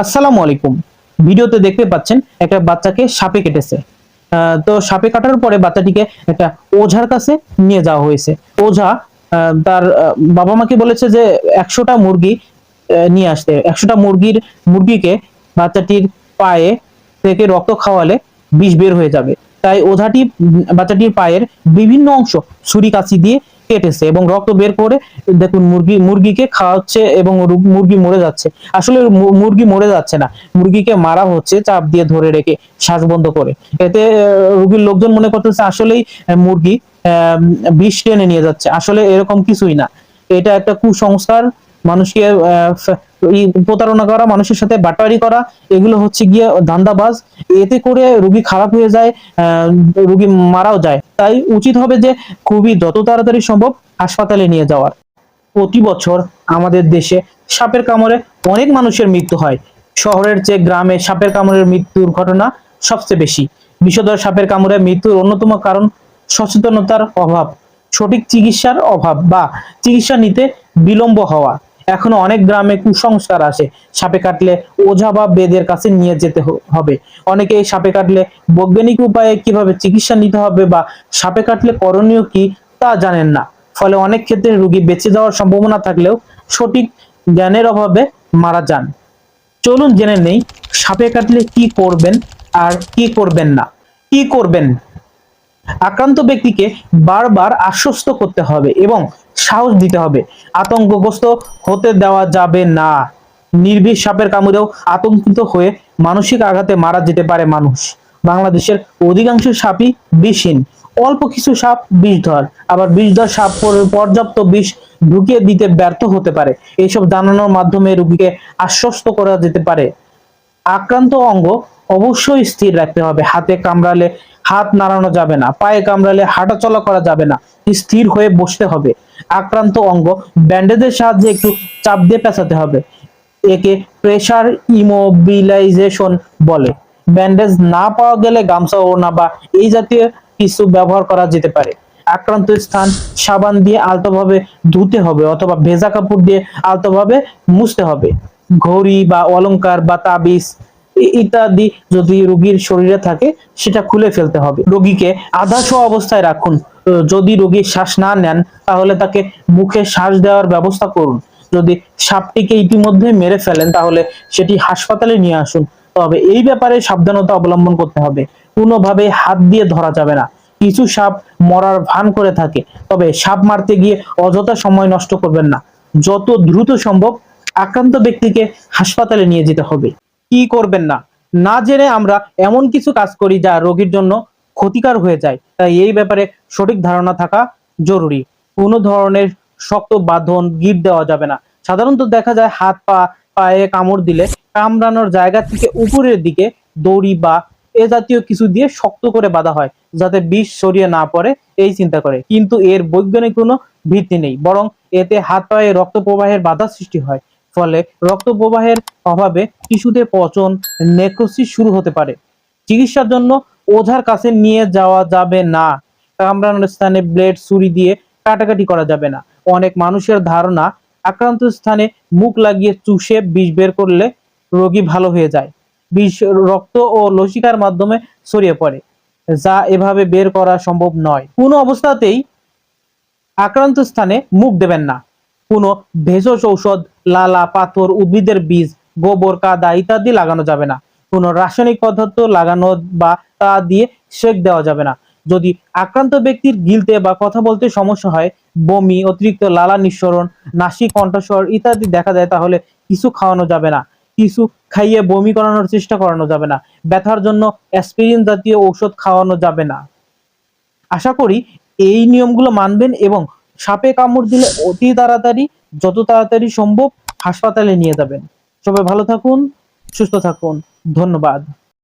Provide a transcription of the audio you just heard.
আসসালামু আলাইকুম ভিডিওতে দেখতে পাচ্ছেন একটা বাচ্চাকে সাপে কেটেছে। তো সাপে কাটার পরে বাচ্চাটিকে একটা ওঝার কাছে নিয়ে যাওয়া হয়েছে। ওঝা তার বাবা মাকে বলেছে যে একশোটা মুরগি নিয়ে আসতে। একশোটা মুরগির, মুরগিকে বাচ্চাটির পায়ে থেকে রক্ত খাওয়ালে বিষ বের হয়ে যাবে। তাই ওঝাটি বাচ্চাটির পায়ের বিভিন্ন অংশ ছুরি কাঁচি দিয়ে কেটেছে এবং রক্ত বের করে দেখুন মুরগি মুরগিকে খাওয়াচ্ছে এবং মুরগি মরে যাচ্ছে। আসলে মুরগি মরে যাচ্ছে না। মুরগিকে মারা হচ্ছে চাপ দিয়ে ধরে রেখে শ্বাস বন্ধ করে। এতে রোগীর লোকজন মনে করতেছে আসলেই মুরগি আহ, বিষ টেনে নিয়ে যাচ্ছে। আসলে এরকম কিছুই না। এটা একটা কুসংস্কার মানুষকে প্রতারণা করা, মানুষের সাথে বাটপারি করা, এগুলো হচ্ছে গিয়ে ধান্দাবাজ। এতে করে রুগী খারাপ হয়ে যায় রোগী মারাও যায়। তাই উচিত হবে যে খুবই যত তাড়াতাড়ি সম্ভব হাসপাতালে নিয়ে যাওয়ার। প্রতি বছর আমাদের দেশে সাপের কামড়ে অনেক মানুষের মৃত্যু হয়। শহরের চেয়ে গ্রামে সাপের কামড়ের মৃত্যুর ঘটনা সবচেয়ে বেশি। বিষধর সাপের কামড়ে মৃত্যুর অন্যতম কারণ সচেতনতার অভাব, সঠিক চিকিৎসার অভাব বা চিকিৎসা নিতে বিলম্ব হওয়া। এখনও অনেক গ্রামে কুসংস্কার আসে। সাপে কাটলে ওঝা বা বেদের কাছে নিয়ে যেতে হবে। অনেকে এই সাপে কাটলে বৈজ্ঞানিক উপায়ে কীভাবে চিকিৎসা নিতে হবে বা সাপে কাটলে করণীয় কি তা জানেন না। ফলে অনেক ক্ষেত্রে রোগী বেঁচে যাওয়ার সম্ভাবনা থাকলেও সঠিক জ্ঞানের অভাবে মারা যান। চলুন জেনে নেই সাপে কাটলে কি করবেন আর কি করবেন না। কি করবেন? আক্রান্ত ব্যক্তিকে বারবার আশ্বস্ত করতে হবে এবং সাহস দিতে হবে। আতঙ্কগ্রস্ত হতে দেওয়া যাবে না। নির্বিষ সাপের কামড়েও আতঙ্কিত হয়ে মানসিক আঘাতে মারা যেতে পারে মানুষ। বাংলাদেশের অধিকাংশ সাপই বিষহীন। অল্প কিছু সাপ বিষধর। আবার বিষধর সাপ পর্যাপ্ত বিষ ঢুকিয়ে দিতে ব্যর্থ হতে পারে। এইসব জানানোর মাধ্যমে রোগীকে আশ্বস্ত করা যেতে পারে। আক্রান্ত অঙ্গ অবশ্যই স্থির রাখতে হবে। হাতে কামড়ালে হাত নাড়ানো যাবে না। পায়ে কামড়ালে হাঁটাচলা করা যাবে না। স্থির হয়ে বসতে হবে। আক্রান্ত অঙ্গ। ব্যান্ডেজের সাহায্যে একটু চাপ দিয়ে পেঁচাতে হবে। একে প্রেসার ইমোবিলাইজেশন বলে। ব্যান্ডেজ না পাওয়া গেলে গামছা ওড়না বা এই জাতীয় কিছু ব্যবহার করা যেতে পারে। আক্রান্ত স্থান সাবান দিয়ে আলতোভাবে ধুতে হবে অথবা ভেজা কাপড় দিয়ে আলতোভাবে মুছতে হবে। ঘড়ি বা অলংকার বা তাবিজ ইত্যাদি যদি রোগীর শরীরে থাকে, সেটা খুলে ফেলতে হবে। রোগীকে আধাশ অবস্থায় রাখুন। যদি রোগী শ্বাস না নেন, তাহলে তাকে মুখে শ্বাস দেওয়ার ব্যবস্থা করুন। যদি সাপটিকে ইতিমধ্যে মেরে ফেলেন, তাহলে সেটি হাসপাতালে নিয়ে আসুন। তবে এই ব্যাপারে সাবধানতা অবলম্বন করতে হবে। কোনোভাবে হাত দিয়ে ধরা যাবে না। কিছু সাপ মরার ভান করে থাকে, তবে সাপ মারতে গিয়ে অযথা সময় নষ্ট করবেন না। যত দ্রুত সম্ভব আক্রান্ত ব্যক্তিকে হাসপাতালে নিয়ে যেতে হবে। কি করবেন না? না জেনে আমরা এমন কিছু কাজ করি যা রোগীর জন্য ক্ষতিকার হয়ে যায়। তাই এই ব্যাপারে সঠিক ধারণা থাকা জরুরি। কোনো ধরনের শক্ত বাঁধন গিট দেওয়া যাবে না। সাধারণত দেখা যায় হাত পা, পায়ে কামড় দিলে কামড়ানোর জায়গা থেকে উপরের দিকে দড়ি বা এ জাতীয় কিছু দিয়ে শক্ত করে বাঁধা হয়, যাতে বিষ সরিয়ে না পড়ে, এই চিন্তা করে। কিন্তু এর বৈজ্ঞানিক কোনো ভিত্তি নেই, বরং এতে হাত পায়ে রক্ত প্রবাহের বাধা সৃষ্টি হয়। ফলে রক্ত প্রবাহের অভাবে টিস্যুতে পচন, নেক্রোসিস শুরু হতে পারে। চিকিৎসার জন্য ওঝার কাছে নিয়ে যাওয়া যাবে না। কামড়ানোর স্থানে ব্লেড, ছুরি দিয়ে কাটাকাটি করা যাবে না। অনেক মানুষের ধারণা, আক্রান্ত স্থানে মুখ লাগিয়ে চুষে বিষ বের করলে রোগী ভালো হয়ে যায়। বিষ, রক্ত ও লসিকার মাধ্যমে ছড়িয়ে পড়ে, যা এভাবে বের করা সম্ভব নয়। কোনো অবস্থাতেই আক্রান্ত স্থানে মুখ দেবেন না। কোনো ভেষজ ঔষধ, লালা, পাথর, উদ্ভিদের বীজ, গোবর, কাদা ইত্যাদি লাগানো যাবে না। কোনো রাসায়নিক পদার্থ লাগানো বা তা দিয়ে সেক দেওয়া যাবে না। যদি আক্রান্ত ব্যক্তির গিলতে বা কথা বলতে সমস্যা হয়, বমি, অতিরিক্ত লালা নিঃসরণ নাসি কণ্ঠস্বর ইত্যাদি দেখা যায় তাহলে কিছু খাওয়ানো যাবে না। কিছু খাইয়ে বমি করানোর চেষ্টা করানো যাবে না। ব্যথার জন্য অ্যাসপিরিন জাতীয় ঔষধ খাওয়ানো যাবে না। আশা করি এই নিয়মগুলো মানবেন এবং সাপে কামড় দিলে অতি তাড়াতাড়ি, যত তাড়াতাড়ি সম্ভব হাসপাতালে নিয়ে যাবেন। সবাই ভালো থাকুন, সুস্থ থাকুন। ধন্যবাদ।